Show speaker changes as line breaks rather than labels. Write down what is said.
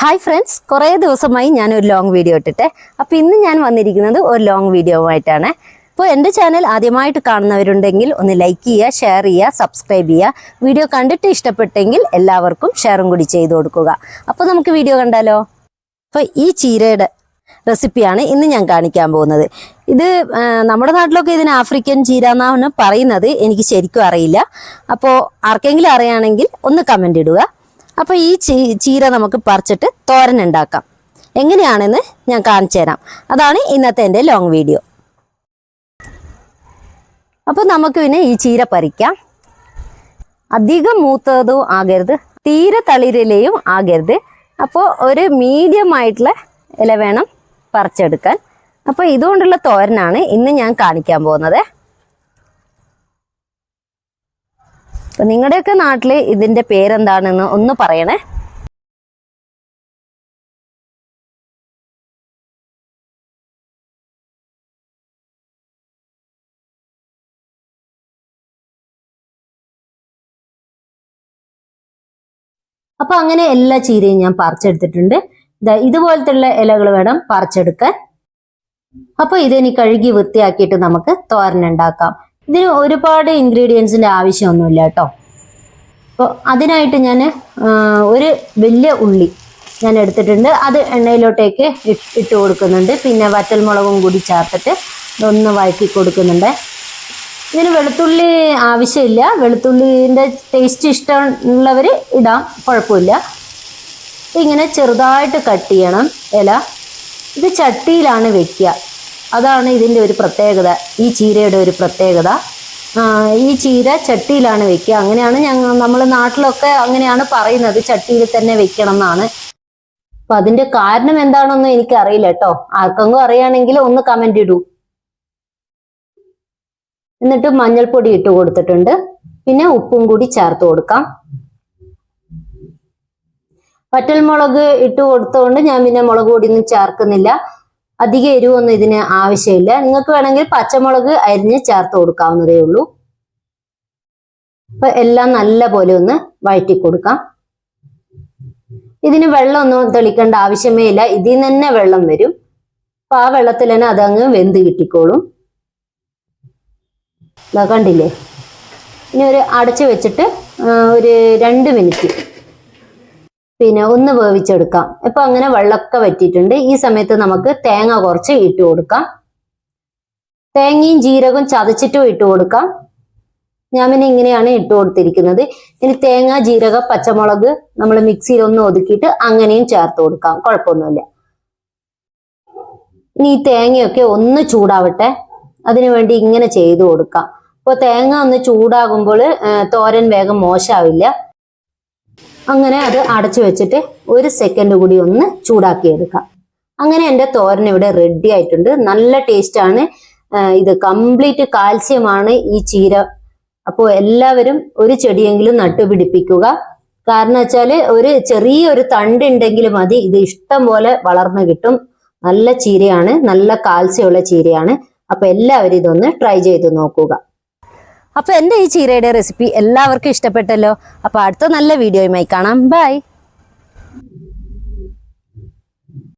Hi friends കുറേ ദിവസമായി ഞാൻ ഒരു ലോങ് വീഡിയോ ഇട്ടിട്ടെ. അപ്പോൾ ഇന്ന് ഞാൻ വന്നിരിക്കുന്നത് ഒരു ലോങ് വീഡിയോ ആയിട്ടാണ്. അപ്പോൾ എന്റെ ചാനൽ ആദ്യമായിട്ട് കാണുന്നവരുണ്ടെങ്കിൽ ഒന്ന് ലൈക്ക് ചെയ്യുക ഷെയർ ചെയ്യുക സബ്സ്ക്രൈബ് ചെയ്യുക. വീഡിയോ കണ്ടിട്ട് ഇഷ്ടപ്പെട്ടെങ്കിൽ എല്ലാവർക്കും ഷെയറും കൂടി ചെയ്തു കൊടുക്കുക. അപ്പോൾ നമുക്ക് വീഡിയോ കണ്ടാലോ? അപ്പോൾ ഈ ചീരയുടെ റെസിപ്പിയാണ് ഇന്ന് ഞാൻ കാണിക്കാൻ പോകുന്നത്. ഇത് നമ്മുടെ നാട്ടിലൊക്കെ ഇതിന് ആഫ്രിക്കൻ ചീര എന്നാണ് പറയുന്നത്. എനിക്ക് ശരിക്കും അറിയില്ല. അപ്പോൾ ആർക്കെങ്കിലും അറിയാണെങ്കിൽ ഒന്ന് കമന്റ് ഇടുക. അപ്പോൾ ഈ ചീര നമുക്ക് പറിച്ചിട്ട് തോരൻ ഉണ്ടാക്കാം. എങ്ങനെയാണെന്ന് ഞാൻ കാണിച്ചു തരാം. അതാണ് ഇന്നത്തെ എന്റെ ലോങ് വീഡിയോ അപ്പോൾ നമുക്ക് പിന്നെ ഈ ചീര പറിക്കാം. അധികം മൂത്തതും ആകരുത്. തീരെ തളിരിലയും ആകരുത്. അപ്പോൾ ഒരു മീഡിയം ആയിട്ടുള്ള ഇല വേണം പറിച്ചെടുക്കാൻ. അപ്പോൾ ഇതുകൊണ്ടുള്ള തോരനാണ് ഇന്ന് ഞാൻ കാണിക്കാൻ പോകുന്നത്. അപ്പോൾ നിങ്ങളുടെയൊക്കെ നാട്ടിൽ ഇതിന്റെ പേരെന്താണെന്ന് ഒന്ന് പറയണേ. അപ്പൊ അങ്ങനെ എല്ലാ ചീരയും ഞാൻ പറിച്ചെടുത്തിട്ടുണ്ട്. ഇതുപോലത്തുള്ള ഇലകൾ വേണം പറിച്ചെടുക്കാൻ. അപ്പൊ ഇതെനി കഴുകി വൃത്തിയാക്കിയിട്ട് നമുക്ക് തോരൻ ഉണ്ടാക്കാം ഇതിന് ഒരുപാട് ഇൻഗ്രീഡിയൻസിന്റെ ആവശ്യമൊന്നുമില്ല കേട്ടോ. അപ്പോൾ അതിനായിട്ട് ഞാൻ ഒരു വലിയ ഉള്ളി ഞാൻ എടുത്തിട്ടുണ്ട്. അത് എണ്ണയിലോട്ടേക്ക് ഇട്ട് കൊടുക്കുന്നുണ്ട്. പിന്നെ വറ്റൽമുളകും കൂടി ചേർത്തിട്ട് ഒന്ന് വഴറ്റി കൊടുക്കുന്നുണ്ട്. ഇതിന് വെളുത്തുള്ളി ആവശ്യമില്ല. വെളുത്തുള്ളിന്റെ ടേസ്റ്റ് ഇഷ്ടമുള്ളവർ ഇടാം. കുഴപ്പമില്ല. ഇങ്ങനെ ചെറുതായിട്ട് കട്ട് ചെയ്യണം. ഇല. ഇത് ചട്ടിയിലാണ് വെക്കുക. അതാണ് ഇതിന്റെ ഒരു പ്രത്യേകത ഈ ചീരയുടെ ഒരു പ്രത്യേകത. ഈ ചീര ചട്ടിയിലാണ് വെക്കുക. അങ്ങനെയാണ് ഞങ്ങൾ നമ്മൾ നാട്ടിലൊക്കെ അങ്ങനെയാണ് പറയുന്നത് ചട്ടിയിൽ തന്നെ വെക്കണം എന്നാണ് അപ്പൊ അതിന്റെ കാരണം എന്താണെന്നൊന്നും എനിക്ക് അറിയില്ല കേട്ടോ. ആർക്കെങ്കിലും അറിയാണെങ്കിൽ ഒന്ന് കമന്റ് ഇടൂ. എന്നിട്ട് മഞ്ഞൾപ്പൊടി ഇട്ട് കൊടുത്തിട്ടുണ്ട്. പിന്നെ ഉപ്പും കൂടി ചേർത്ത് കൊടുക്കാം. വറ്റൽമുളക് ഇട്ട് കൊടുത്തുകൊണ്ട് ഞാൻ പിന്നെ മുളക് പൊടിയൊന്നും ചേർക്കുന്നില്ല. അധികം എരിവൊന്നും ഇതിന് ആവശ്യമില്ല. നിങ്ങൾക്ക് വേണമെങ്കിൽ പച്ചമുളക് അരിഞ്ഞ് ചേർത്ത് കൊടുക്കാവുന്നതേ ഉള്ളൂ. അപ്പൊ എല്ലാം നല്ല പോലെ ഒന്ന് വഴറ്റി കൊടുക്കാം. ഇതിന് വെള്ളമൊന്നും തെളിക്കേണ്ട ആവശ്യമേ ഇല്ല. ഇതിൽ നിന്ന് തന്നെ വെള്ളം വരും. അപ്പൊ ആ വെള്ളത്തിൽ തന്നെ അതങ്ങ് വെന്ത് കിട്ടിക്കോളും. കണ്ടില്ലേ? ഇനി ഒരു അടച്ചു വെച്ചിട്ട് ഒരു രണ്ട് മിനിറ്റ് പിന്നെ ഒന്ന് വേവിച്ചെടുക്കാം. ഇപ്പൊ അങ്ങനെ വെള്ളമൊക്കെ വറ്റിയിട്ടുണ്ട്. ഈ സമയത്ത് നമുക്ക് തേങ്ങ കുറച്ച് ഇട്ട് കൊടുക്കാം. തേങ്ങയും ജീരകവും ചതച്ചിട്ടും ഇട്ട് കൊടുക്കാം. ഞാൻ പിന്നെ ഇങ്ങനെയാണ് ഇട്ട് കൊടുത്തിരിക്കുന്നത്. ഇനി തേങ്ങ ജീരക പച്ചമുളക് നമ്മൾ മിക്സിയിൽ ഒന്ന് ഒതുക്കിയിട്ട് അങ്ങനെയും ചേർത്ത് കൊടുക്കാം. കുഴപ്പമൊന്നുമില്ല. ഇനി ഈ തേങ്ങയൊക്കെ ഒന്ന് ചൂടാവട്ടെ. അതിനുവേണ്ടി ഇങ്ങനെ ചെയ്തു കൊടുക്കാം. അപ്പോൾ തേങ്ങ ഒന്ന് ചൂടാകുമ്പോൾ തോരൻ വേഗം മോശമാവില്ല അങ്ങനെ അത് അടച്ചു വെച്ചിട്ട് ഒരു സെക്കൻഡ് കൂടി ഒന്ന് ചൂടാക്കി എടുക്കാം അങ്ങനെ എന്റെ തോരൻ ഇവിടെ റെഡി ആയിട്ടുണ്ട്. നല്ല ടേസ്റ്റ് ആണ്. ഇത് കംപ്ലീറ്റ് കാൽസ്യമാണ് ഈ ചീര. അപ്പോൾ എല്ലാവരും ഒരു ചെടിയെങ്കിലും നട്ടുപിടിപ്പിക്കുക കാരണം വെച്ചാൽ ഒരു ചെറിയൊരു തണ്ട് ഉണ്ടെങ്കിൽ മതി. ഇത് ഇഷ്ടം പോലെ വളർന്നു കിട്ടും. നല്ല ചീരയാണ്. നല്ല കാൽസ്യമുള്ള ചീരയാണ്. അപ്പൊ എല്ലാവരും ഇതൊന്ന് ട്രൈ ചെയ്ത് നോക്കുക. അപ്പൊ എന്റെ ഈ ചീരയുടെ റെസിപ്പി എല്ലാവർക്കും ഇഷ്ടപ്പെട്ടല്ലോ. അപ്പോൾ അടുത്ത നല്ല വീഡിയോയുമായി കാണാം. ബൈ